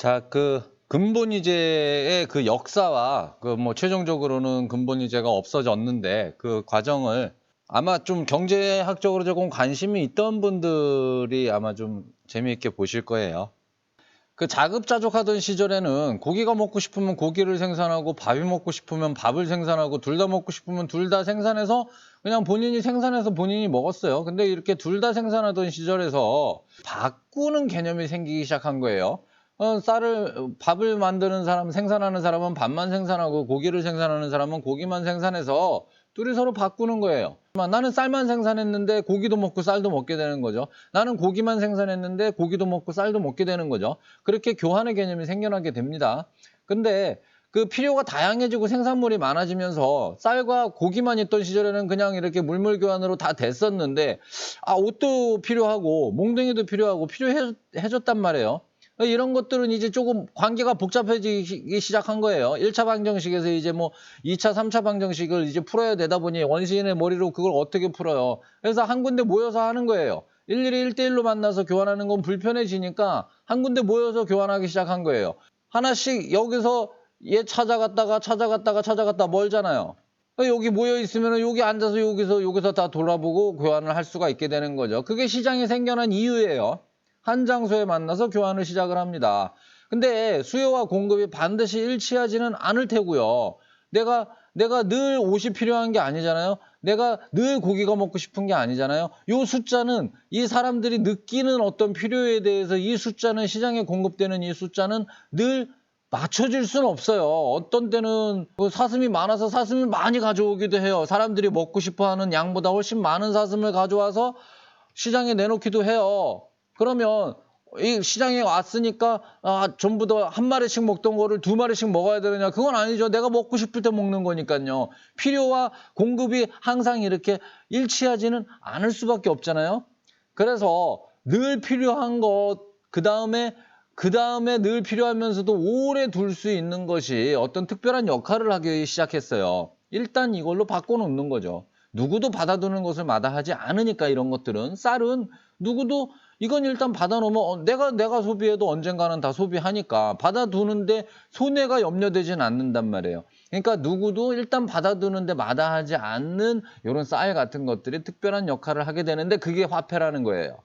자, 그 근본이제의 그 역사와 그 뭐 최종적으로는 근본이제가 없어졌는데 그 과정을 아마 좀 경제학적으로 조금 관심이 있던 분들이 아마 좀 재미있게 보실 거예요. 그 자급자족하던 시절에는 고기가 먹고 싶으면 고기를 생산하고 밥이 먹고 싶으면 밥을 생산하고 둘 다 먹고 싶으면 둘 다 생산해서 그냥 본인이 생산해서 본인이 먹었어요. 근데 이렇게 둘 다 생산하던 시절에서 바꾸는 개념이 생기기 시작한 거예요. 어, 쌀을 밥을 만드는 사람 생산하는 사람은 밥만 생산하고 고기를 생산하는 사람은 고기만 생산해서 둘이 서로 바꾸는 거예요. 나는 쌀만 생산했는데 고기도 먹고 쌀도 먹게 되는 거죠. 나는 고기만 생산했는데 고기도 먹고 쌀도 먹게 되는 거죠. 그렇게 교환의 개념이 생겨나게 됩니다. 근데 그 필요가 다양해지고 생산물이 많아지면서 쌀과 고기만 있던 시절에는 그냥 이렇게 물물 교환으로 다 됐었는데 아 옷도 필요하고 몽둥이도 필요하고 필요해졌단 말이에요. 이런 것들은 이제 조금 관계가 복잡해지기 시작한 거예요. 1차 방정식에서 이제 뭐 2차, 3차 방정식을 이제 풀어야 되다 보니 원시인의 머리로 그걸 어떻게 풀어요. 그래서 한 군데 모여서 하는 거예요. 일일이 1대1로 만나서 교환하는 건 불편해지니까 한 군데 모여서 교환하기 시작한 거예요. 하나씩 여기서 얘 찾아갔다가 찾아갔다가 찾아갔다 멀잖아요. 여기 모여 있으면 여기 앉아서 여기서 여기서 다 돌아보고 교환을 할 수가 있게 되는 거죠. 그게 시장이 생겨난 이유예요. 한 장소에 만나서 교환을 시작을 합니다. 근데 수요와 공급이 반드시 일치하지는 않을 테고요. 내가 내가 늘 옷이 필요한 게 아니잖아요. 내가 늘 고기가 먹고 싶은 게 아니잖아요. 이 숫자는 이 사람들이 느끼는 어떤 필요에 대해서 이 숫자는 시장에 공급되는 이 숫자는 늘 맞춰질 수는 없어요. 어떤 때는 그 사슴이 많아서 사슴을 많이 가져오기도 해요. 사람들이 먹고 싶어 하는 양보다 훨씬 많은 사슴을 가져와서 시장에 내놓기도 해요. 그러면 이 시장에 왔으니까 아, 전부 다 한 마리씩 먹던 거를 두 마리씩 먹어야 되느냐? 그건 아니죠. 내가 먹고 싶을 때 먹는 거니까요. 필요와 공급이 항상 이렇게 일치하지는 않을 수밖에 없잖아요. 그래서 늘 필요한 것 그 다음에 그 다음에 늘 필요하면서도 오래 둘 수 있는 것이 어떤 특별한 역할을 하기 시작했어요. 일단 이걸로 바꿔 놓는 거죠 누구도 받아두는 것을 마다하지 않으니까 이런 것들은 쌀은 누구도 이건 일단 받아놓으면 어, 내가 내가 소비해도 언젠가는 다 소비하니까 받아두는데 손해가 염려되진 않는단 말이에요. 그러니까 누구도 일단 받아두는데 마다하지 않는 이런 쌀 같은 것들이 특별한 역할을 하게 되는데 그게 화폐라는 거예요.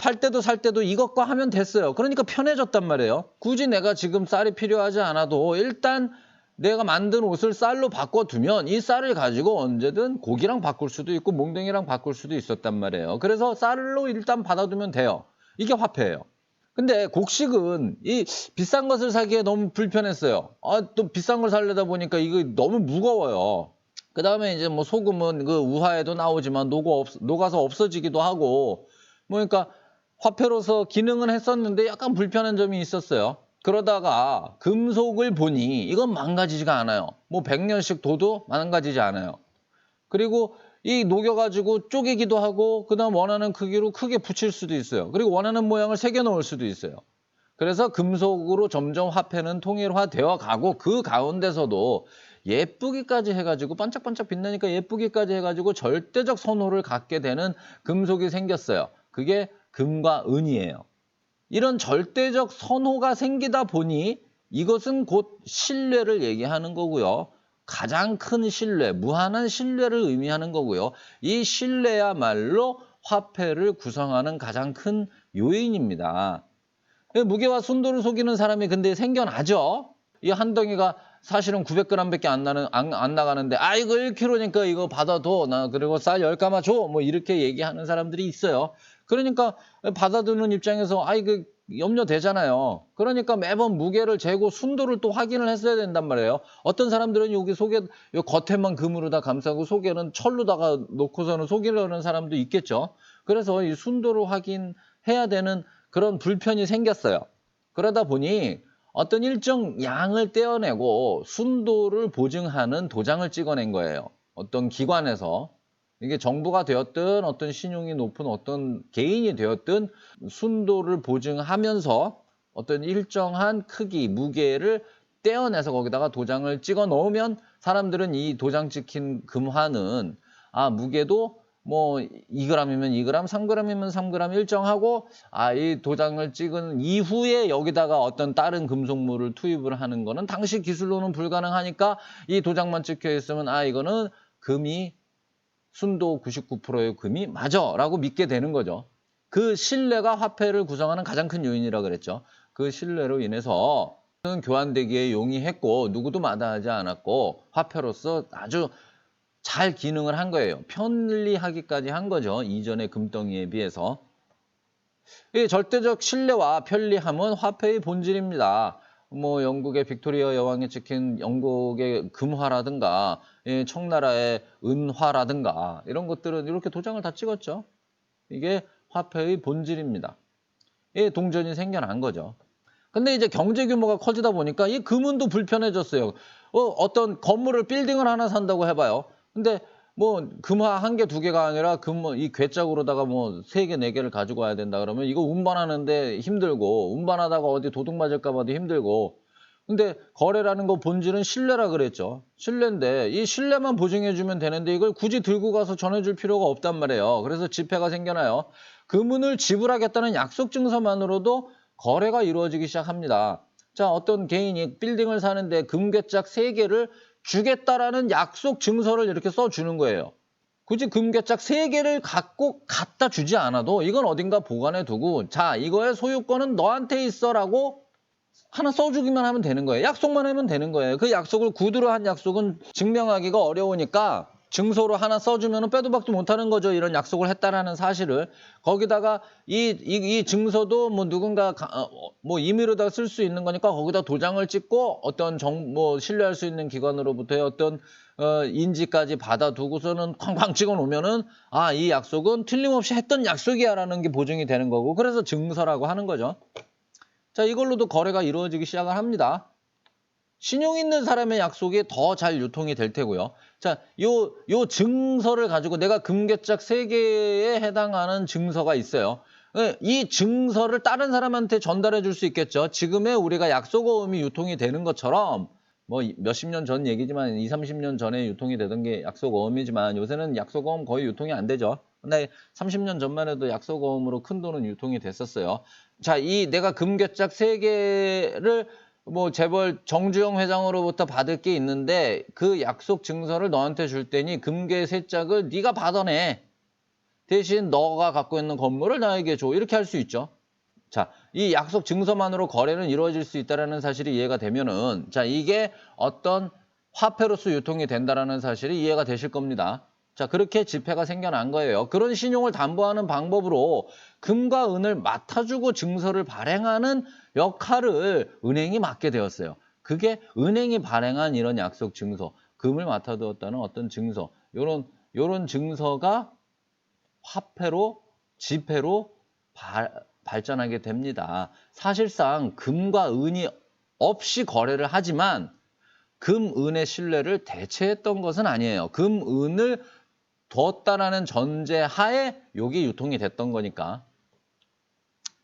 팔 때도 살 때도 이것과 하면 됐어요. 그러니까 편해졌단 말이에요. 굳이 내가 지금 쌀이 필요하지 않아도 일단 내가 만든 옷을 쌀로 바꿔두면 이 쌀을 가지고 언제든 고기랑 바꿀 수도 있고 몽둥이랑 바꿀 수도 있었단 말이에요. 그래서 쌀로 일단 받아두면 돼요. 이게 화폐예요. 근데 곡식은 이 비싼 것을 사기에 너무 불편했어요. 아, 또 비싼 걸 살려다 보니까 이거 너무 무거워요. 그 다음에 이제 뭐 소금은 그 우화에도 나오지만 녹아 없, 녹아서 없어지기도 하고 뭐 그러니까 화폐로서 기능은 했었는데 약간 불편한 점이 있었어요. 그러다가 금속을 보니 이건 망가지지가 않아요. 뭐 100년씩 둬도 망가지지 않아요. 그리고 이 녹여가지고 쪼개기도 하고 그 다음 원하는 크기로 크게 붙일 수도 있어요. 그리고 원하는 모양을 새겨 놓을 수도 있어요. 그래서 금속으로 점점 화폐는 통일화되어 가고 그 가운데서도 예쁘기까지 해가지고 반짝반짝 빛나니까 예쁘기까지 해가지고 절대적 선호를 갖게 되는 금속이 생겼어요. 그게 금과 은이에요. 이런 절대적 선호가 생기다 보니 이것은 곧 신뢰를 얘기하는 거고요. 가장 큰 신뢰, 무한한 신뢰를 의미하는 거고요. 이 신뢰야말로 화폐를 구성하는 가장 큰 요인입니다. 무게와 순도를 속이는 사람이 근데 생겨나죠. 이 한 덩이가 사실은 900g밖에 안 나는 안, 안 나가는데 아 이거 1kg니까 이거 받아도 나 그리고 쌀 10가마 줘. 뭐 이렇게 얘기하는 사람들이 있어요. 그러니까 받아두는 입장에서 아 이거 염려되잖아요. 그러니까 매번 무게를 재고 순도를 또 확인을 했어야 된단 말이에요. 어떤 사람들은 여기 속에 요 겉에만 금으로 다 감싸고 속에는 철로다가 놓고서는 속이려는 사람도 있겠죠. 그래서 이 순도를 확인해야 되는 그런 불편이 생겼어요. 그러다 보니 어떤 일정 양을 떼어내고 순도를 보증하는 도장을 찍어낸 거예요. 어떤 기관에서 이게 정부가 되었든 어떤 신용이 높은 어떤 개인이 되었든 순도를 보증하면서 어떤 일정한 크기, 무게를 떼어내서 거기다가 도장을 찍어 넣으면 사람들은 이 도장 찍힌 금화는 아 무게도 뭐 2g이면 2g, 3g이면 3g 일정하고 아 이 도장을 찍은 이후에 여기다가 어떤 다른 금속물을 투입을 하는 거는 당시 기술로는 불가능하니까 이 도장만 찍혀 있으면 아 이거는 금이 순도 99%의 금이 맞아라고 믿게 되는 거죠. 그 신뢰가 화폐를 구성하는 가장 큰 요인이라 그랬죠. 그 신뢰로 인해서 교환되기에 용이했고 누구도 마다하지 않았고 화폐로서 아주 잘 기능을 한 거예요. 편리하기까지 한 거죠. 이전의 금덩이에 비해서. 이 절대적 신뢰와 편리함은 화폐의 본질입니다. 뭐 영국의 빅토리아 여왕이 찍힌 영국의 금화라든가 이 청나라의 은화라든가 이런 것들은 이렇게 도장을 다 찍었죠. 이게 화폐의 본질입니다. 이 동전이 생겨난 거죠. 근데 이제 경제 규모가 커지다 보니까 이 금은도 불편해졌어요. 어, 어떤 건물을 빌딩을 하나 산다고 해봐요. 근데 뭐 금화 한 개 두 개가 아니라 금이 괴짝으로다가 뭐 세 개 네 개를 가지고 와야 된다 그러면 이거 운반하는데 힘들고 운반하다가 어디 도둑 맞을까 봐도 힘들고 근데 거래라는 거 본질은 신뢰라 그랬죠. 신뢰인데 이 신뢰만 보증해 주면 되는데 이걸 굳이 들고 가서 전해 줄 필요가 없단 말이에요. 그래서 지폐가 생겨나요. 금은을 지불하겠다는 약속 증서만으로도 거래가 이루어지기 시작합니다. 자, 어떤 개인이 빌딩을 사는데 금괴짝 세개를 주겠다라는 약속 증서를 이렇게 써주는 거예요. 굳이 금괴짝 세개를 갖고 갖다 주지 않아도 이건 어딘가 보관해 두고 자, 이거의 소유권은 너한테 있어 라고 하나 써주기만 하면 되는 거예요. 약속만 하면 되는 거예요. 그 약속을 구두로 한 약속은 증명하기가 어려우니까 증서로 하나 써주면 빼도 박도 못하는 거죠. 이런 약속을 했다라는 사실을 거기다가 이, 이, 이 증서도 뭐 누군가 가- 어, 뭐 임의로다 쓸 수 있는 거니까 거기다 도장을 찍고 어떤 정 뭐 신뢰할 수 있는 기관으로부터의 어떤 어, 인지까지 받아두고서는 쾅쾅 찍어 놓으면은 아 이 약속은 틀림없이 했던 약속이야라는 게 보증이 되는 거고 그래서 증서라고 하는 거죠. 자 이걸로도 거래가 이루어지기 시작을 합니다. 신용 있는 사람의 약속이 더 잘 유통이 될 테고요. 자, 요, 요 증서를 가지고 내가 금괴짝 세개에 해당하는 증서가 있어요. 예, 이 증서를 다른 사람한테 전달해 줄 수 있겠죠. 지금의 우리가 약속어음이 유통이 되는 것처럼 뭐 몇십 년 전 얘기지만 2, 30년 전에 유통이 되던 게 약속어음이지만 요새는 약속어음 거의 유통이 안 되죠. 근데 30년 전만 해도 약속어음으로 큰 돈은 유통이 됐었어요. 자, 이 내가 금괴짝 세개를 뭐 재벌 정주영 회장으로부터 받을 게 있는데 그 약속 증서를 너한테 줄 테니 금괴 세 짝을 네가 받아내. 대신 너가 갖고 있는 건물을 나에게 줘. 이렇게 할 수 있죠. 자, 이 약속 증서만으로 거래는 이루어질 수 있다라는 사실이 이해가 되면은 자, 이게 어떤 화폐로서 유통이 된다라는 사실이 이해가 되실 겁니다. 자, 그렇게 지폐가 생겨난 거예요. 그런 신용을 담보하는 방법으로 금과 은을 맡아주고 증서를 발행하는 역할을 은행이 맡게 되었어요. 그게 은행이 발행한 이런 약속 증서, 금을 맡아두었다는 어떤 증서, 요런 요런 증서가 화폐로 지폐로 발, 발전하게 됩니다. 사실상 금과 은이 없이 거래를 하지만 금, 은의 신뢰를 대체했던 것은 아니에요. 금, 은을 뒀다라는 전제 하에 여기 유통이 됐던 거니까.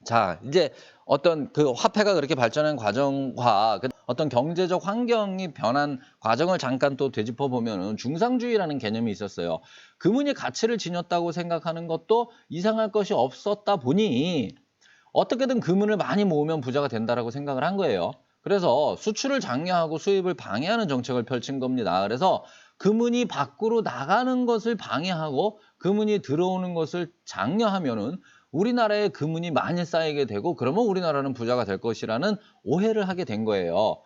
자, 이제 어떤 그 화폐가 그렇게 발전한 과정과 그 어떤 경제적 환경이 변한 과정을 잠깐 또 되짚어 보면은 중상주의라는 개념이 있었어요. 금은이 가치를 지녔다고 생각하는 것도 이상할 것이 없었다 보니 어떻게든 금은을 많이 모으면 부자가 된다라고 생각을 한 거예요. 그래서 수출을 장려하고 수입을 방해하는 정책을 펼친 겁니다. 그래서 금은이 밖으로 나가는 것을 방해하고 금은이 들어오는 것을 장려하면은 우리나라에 금은이 많이 쌓이게 되고 그러면 우리나라는 부자가 될 것이라는 오해를 하게 된 거예요.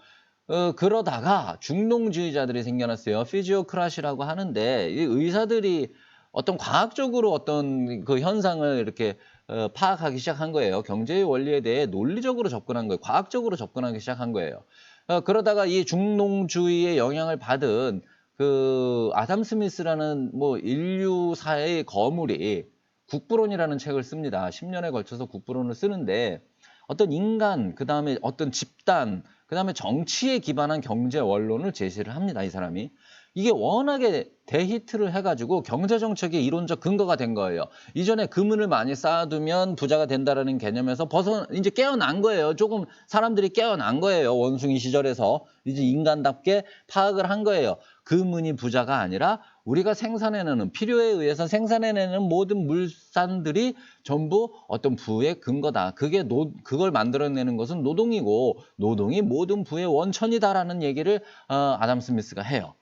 어, 그러다가 중농주의자들이 생겨났어요. 피지오크라시라고 하는데 이 의사들이 어떤 과학적으로 어떤 그 현상을 이렇게 어, 파악하기 시작한 거예요. 경제의 원리에 대해 논리적으로 접근한 거예요. 과학적으로 접근하기 시작한 거예요. 어, 그러다가 이 중농주의의 영향을 받은 그 아담 스미스라는 뭐 인류사의 거물이 국부론이라는 책을 씁니다. 10년에 걸쳐서 국부론을 쓰는데 어떤 인간, 그 다음에 어떤 집단, 그 다음에 정치에 기반한 경제 원론을 제시를 합니다. 이 사람이. 이게 워낙에 대히트를 해가지고 경제정책의 이론적 근거가 된 거예요. 이전에 금은을 많이 쌓아두면 부자가 된다라는 개념에서 벗어 이제 깨어난 거예요. 조금 사람들이 깨어난 거예요. 원숭이 시절에서 이제 인간답게 파악을 한 거예요. 금은이 부자가 아니라 우리가 생산해내는 필요에 의해서 생산해내는 모든 물산들이 전부 어떤 부의 근거다. 그게 노, 그걸 만들어내는 것은 노동이고 노동이 모든 부의 원천이다라는 얘기를 어, 아담 스미스가 해요.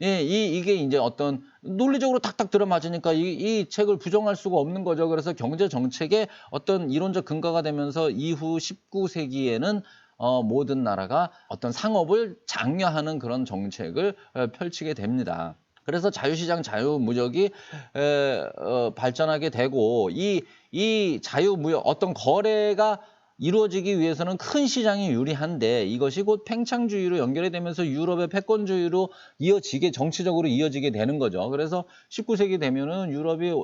예, 이, 이게 이제 어떤 논리적으로 탁탁 들어맞으니까 이, 이 책을 부정할 수가 없는 거죠. 그래서 경제 정책의 어떤 이론적 근거가 되면서 이후 19세기에는 어, 모든 나라가 어떤 상업을 장려하는 그런 정책을 어, 펼치게 됩니다. 그래서 자유시장 자유무역이 에, 어, 발전하게 되고 이, 이 자유무역 어떤 거래가 이루어지기 위해서는 큰 시장이 유리한데 이것이 곧 팽창주의로 연결이 되면서 유럽의 패권주의로 이어지게 정치적으로 이어지게 되는 거죠. 그래서 19세기 되면은 유럽이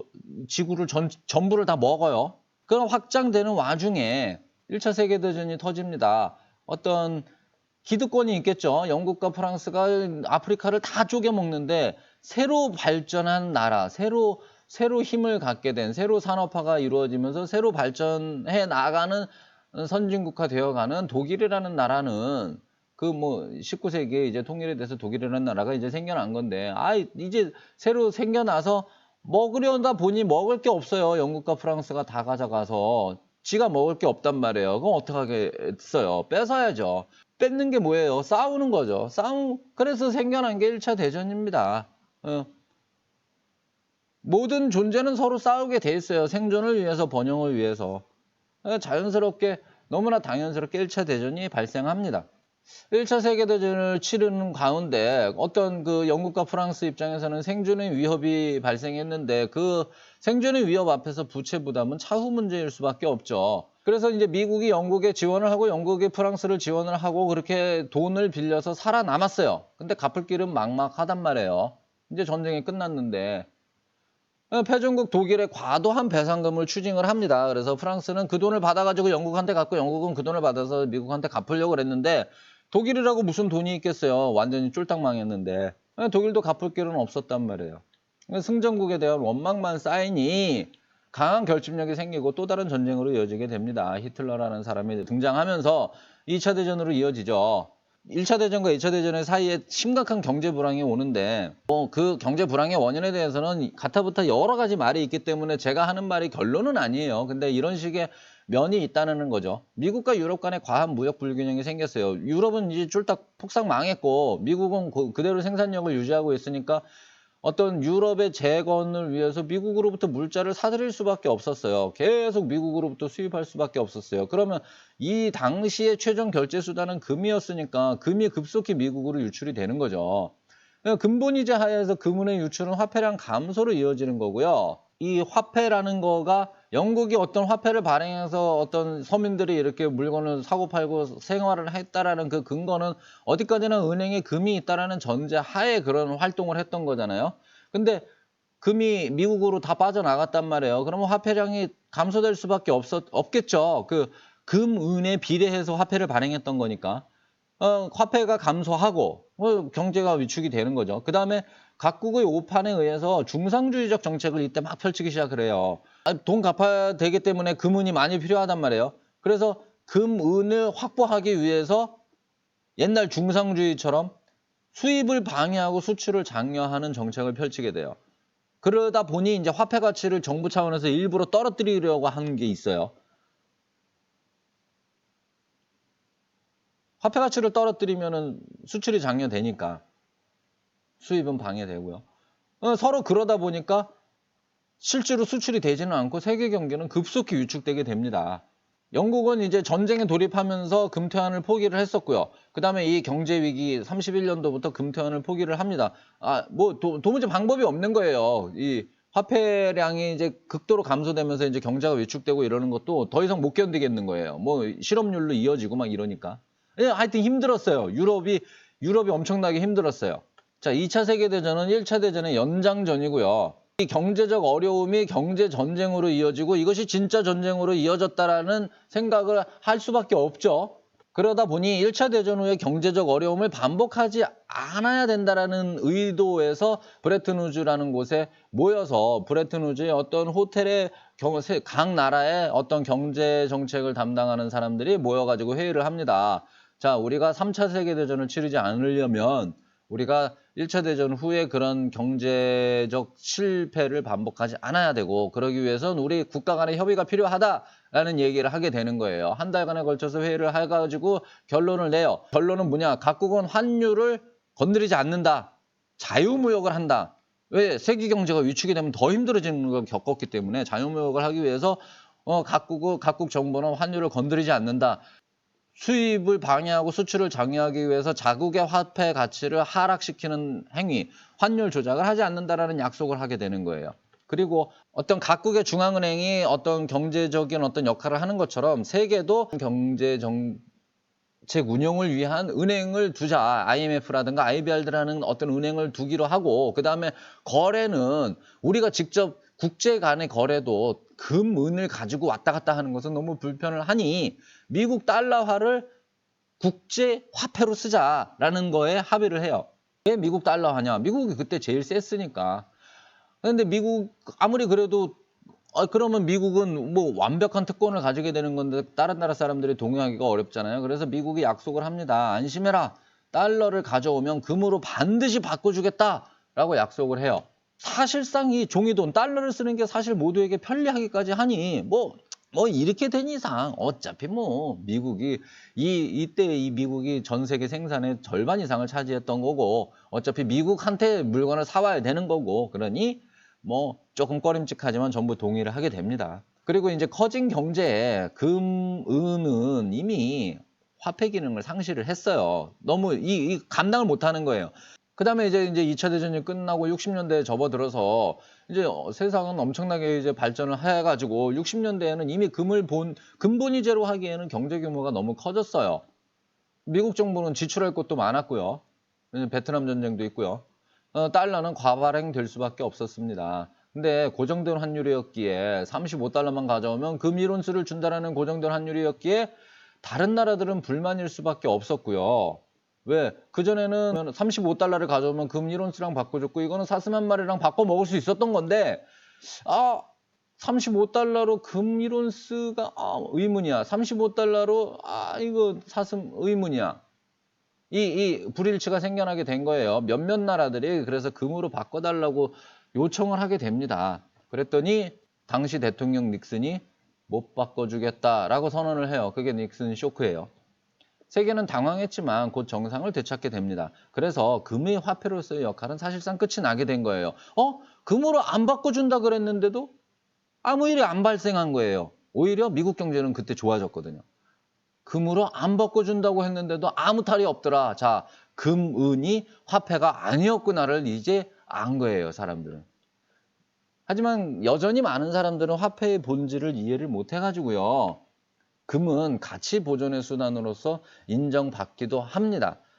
지구를 전, 전부를 다 먹어요. 그런 확장되는 와중에 1차 세계대전이 터집니다. 어떤 기득권이 있겠죠. 영국과 프랑스가 아프리카를 다 쪼개 먹는데 새로 발전한 나라, 새로 새로 힘을 갖게 된 새로 산업화가 이루어지면서 새로 발전해 나가는 선진국화 되어가는 독일이라는 나라는 그 뭐 19세기에 이제 통일이 돼서 독일이라는 나라가 이제 생겨난 건데 아 이제 새로 생겨나서 먹으려다 보니 먹을 게 없어요. 영국과 프랑스가 다 가져가서 지가 먹을 게 없단 말이에요. 그럼 어떻게 하겠어요? 뺏어야죠. 뺏는 게 뭐예요? 싸우는 거죠. 싸움 그래서 생겨난 게 1차 대전입니다. 어. 모든 존재는 서로 싸우게 돼 있어요. 생존을 위해서, 번영을 위해서. 자연스럽게 너무나 당연스럽게 1차 대전이 발생합니다. 1차 세계대전을 치르는 가운데 어떤 그 영국과 프랑스 입장에서는 생존의 위협이 발생했는데 그 생존의 위협 앞에서 부채 부담은 차후 문제일 수밖에 없죠. 그래서 이제 미국이 영국에 지원을 하고 영국이 프랑스를 지원을 하고 그렇게 돈을 빌려서 살아남았어요. 근데 갚을 길은 막막하단 말이에요. 이제 전쟁이 끝났는데 어, 패전국 독일에 과도한 배상금을 추징을 합니다. 그래서 프랑스는 그 돈을 받아가지고 영국한테 갖고 영국은 그 돈을 받아서 미국한테 갚으려고 그랬는데 독일이라고 무슨 돈이 있겠어요. 완전히 쫄딱 망했는데 어, 독일도 갚을 길은 없었단 말이에요. 승전국에 대한 원망만 쌓이니 강한 결집력이 생기고 또 다른 전쟁으로 이어지게 됩니다. 히틀러라는 사람이 등장하면서 2차 대전으로 이어지죠. 1차 대전과 2차 대전의 사이에 심각한 경제 불황이 오는데 뭐 그 경제 불황의 원인에 대해서는 가타부터 여러 가지 말이 있기 때문에 제가 하는 말이 결론은 아니에요. 근데 이런 식의 면이 있다는 거죠. 미국과 유럽 간의 과한 무역 불균형이 생겼어요. 유럽은 이제 쫄딱 폭삭 망했고 미국은 그- 그대로 생산력을 유지하고 있으니까 어떤 유럽의 재건을 위해서 미국으로부터 물자를 사들일 수밖에 없었어요. 계속 미국으로부터 수입할 수밖에 없었어요. 그러면 이 당시의 최종 결제 수단은 금이었으니까 금이 급속히 미국으로 유출이 되는 거죠. 그러니까 근본이제 하에서 금은의 유출은 화폐량 감소로 이어지는 거고요. 이 화폐라는 거가 영국이 어떤 화폐를 발행해서 어떤 서민들이 이렇게 물건을 사고 팔고 생활을 했다라는 그 근거는 어디까지나 은행에 금이 있다라는 전제 하에 그런 활동을 했던 거잖아요. 근데 금이 미국으로 다 빠져나갔단 말이에요. 그러면 화폐량이 감소될 수밖에 없었, 없겠죠. 그 금, 은에 비례해서 화폐를 발행했던 거니까. 어, 화폐가 감소하고 어, 경제가 위축이 되는 거죠. 그 다음에 각국의 오판에 의해서 중상주의적 정책을 이때 막 펼치기 시작을 해요. 아, 돈 갚아야 되기 때문에 금은이 많이 필요하단 말이에요. 그래서 금은을 확보하기 위해서 옛날 중상주의처럼 수입을 방해하고 수출을 장려하는 정책을 펼치게 돼요. 그러다 보니 이제 화폐 가치를 정부 차원에서 일부러 떨어뜨리려고 하는 게 있어요. 화폐 가치를 떨어뜨리면은 수출이 장려되니까 수입은 방해되고요. 어, 서로 그러다 보니까 실제로 수출이 되지는 않고 세계 경기는 급속히 위축되게 됩니다. 영국은 이제 전쟁에 돌입하면서 금퇴환을 포기를 했었고요. 그 다음에 이 경제 위기 31년도부터 금퇴환을 포기를 합니다. 아, 뭐 도, 도무지 방법이 없는 거예요. 이 화폐량이 이제 극도로 감소되면서 이제 경제가 위축되고 이러는 것도 더 이상 못 견디겠는 거예요. 뭐 실업률로 이어지고 막 이러니까. 예, 하여튼 힘들었어요. 유럽이 유럽이 엄청나게 힘들었어요. 자, 2차 세계대전은 1차 대전의 연장전이고요. 이 경제적 어려움이 경제 전쟁으로 이어지고 이것이 진짜 전쟁으로 이어졌다라는 생각을 할 수밖에 없죠. 그러다 보니 1차 대전 후에 경제적 어려움을 반복하지 않아야 된다라는 의도에서 브레튼 우즈라는 곳에 모여서 브레튼 우즈의 어떤 호텔에 각 나라의 어떤 경제 정책을 담당하는 사람들이 모여가지고 회의를 합니다. 자, 우리가 3차 세계대전을 치르지 않으려면 우리가 1차 대전 후에 그런 경제적 실패를 반복하지 않아야 되고 그러기 위해서는 우리 국가 간의 협의가 필요하다라는 얘기를 하게 되는 거예요. 한 달간에 걸쳐서 회의를 해가지고 결론을 내요. 결론은 뭐냐? 각국은 환율을 건드리지 않는다. 자유무역을 한다. 왜 세계 경제가 위축이 되면 더 힘들어지는 걸 겪었기 때문에 자유무역을 하기 위해서 어, 각국은 각국 정부는 환율을 건드리지 않는다. 수입을 방해하고 수출을 장려하기 위해서 자국의 화폐 가치를 하락시키는 행위, 환율 조작을 하지 않는다라는 약속을 하게 되는 거예요. 그리고 어떤 각국의 중앙은행이 어떤 경제적인 어떤 역할을 하는 것처럼 세계도 경제 정책 운영을 위한 은행을 두자. IMF라든가 IBR라는 어떤 은행을 두기로 하고 그 다음에 거래는 우리가 직접 국제 간의 거래도 금, 은을 가지고 왔다 갔다 하는 것은 너무 불편을 하니 미국 달러화를 국제 화폐로 쓰자라는 거에 합의를 해요. 왜 미국 달러화냐? 미국이 그때 제일 셌으니까. 근데 미국 아무리 그래도 아, 그러면 미국은 뭐 완벽한 특권을 가지게 되는 건데 다른 나라 사람들이 동의하기가 어렵잖아요. 그래서 미국이 약속을 합니다. 안심해라. 달러를 가져오면 금으로 반드시 바꿔주겠다라고 약속을 해요. 사실상 이 종이돈 달러를 쓰는 게 사실 모두에게 편리하기까지 하니 뭐 뭐 이렇게 된 이상 어차피 뭐 미국이 이 이때 이 미국이 전 세계 생산의 절반 이상을 차지했던 거고 어차피 미국한테 물건을 사와야 되는 거고 그러니 뭐 조금 꺼림칙하지만 전부 동의를 하게 됩니다. 그리고 이제 커진 경제에 금, 은은 이미 화폐 기능을 상실을 했어요. 너무 이, 이 감당을 못 하는 거예요. 그 다음에 이제, 이제 2차 대전이 끝나고 60년대에 접어들어서 이제 어, 세상은 엄청나게 이제 발전을 해가지고 60년대에는 이미 금을 본, 근본위제로 하기에는 경제 규모가 너무 커졌어요. 미국 정부는 지출할 것도 많았고요. 베트남 전쟁도 있고요. 어, 달러는 과발행될 수밖에 없었습니다. 근데 고정된 환율이었기에 35달러만 가져오면 금 1온스를 준다라는 고정된 환율이었기에 다른 나라들은 불만일 수밖에 없었고요. 왜? 그전에는 35달러를 가져오면 금 1온스랑 바꿔줬고 이거는 사슴 한 마리랑 바꿔 먹을 수 있었던 건데 아 35달러로 금 1온스가 아, 의문이야. 35달러로 아 이거 사슴 의문이야. 이, 이 불일치가 생겨나게 된 거예요. 몇몇 나라들이 그래서 금으로 바꿔달라고 요청을 하게 됩니다. 그랬더니 당시 대통령 닉슨이 못 바꿔주겠다라고 선언을 해요. 그게 닉슨 쇼크예요. 세계는 당황했지만 곧 정상을 되찾게 됩니다. 그래서 금의 화폐로서의 역할은 사실상 끝이 나게 된 거예요. 어? 금으로 안 바꿔준다 그랬는데도 아무 일이 안 발생한 거예요. 오히려 미국 경제는 그때 좋아졌거든요. 금으로 안 바꿔준다고 했는데도 아무 탈이 없더라. 자, 금, 은이 화폐가 아니었구나를 이제 안 거예요, 사람들은. 하지만 여전히 많은 사람들은 화폐의 본질을 이해를 못 해가지고요. 금은 가치 보존의 수단으로서 인정받기도 합니다.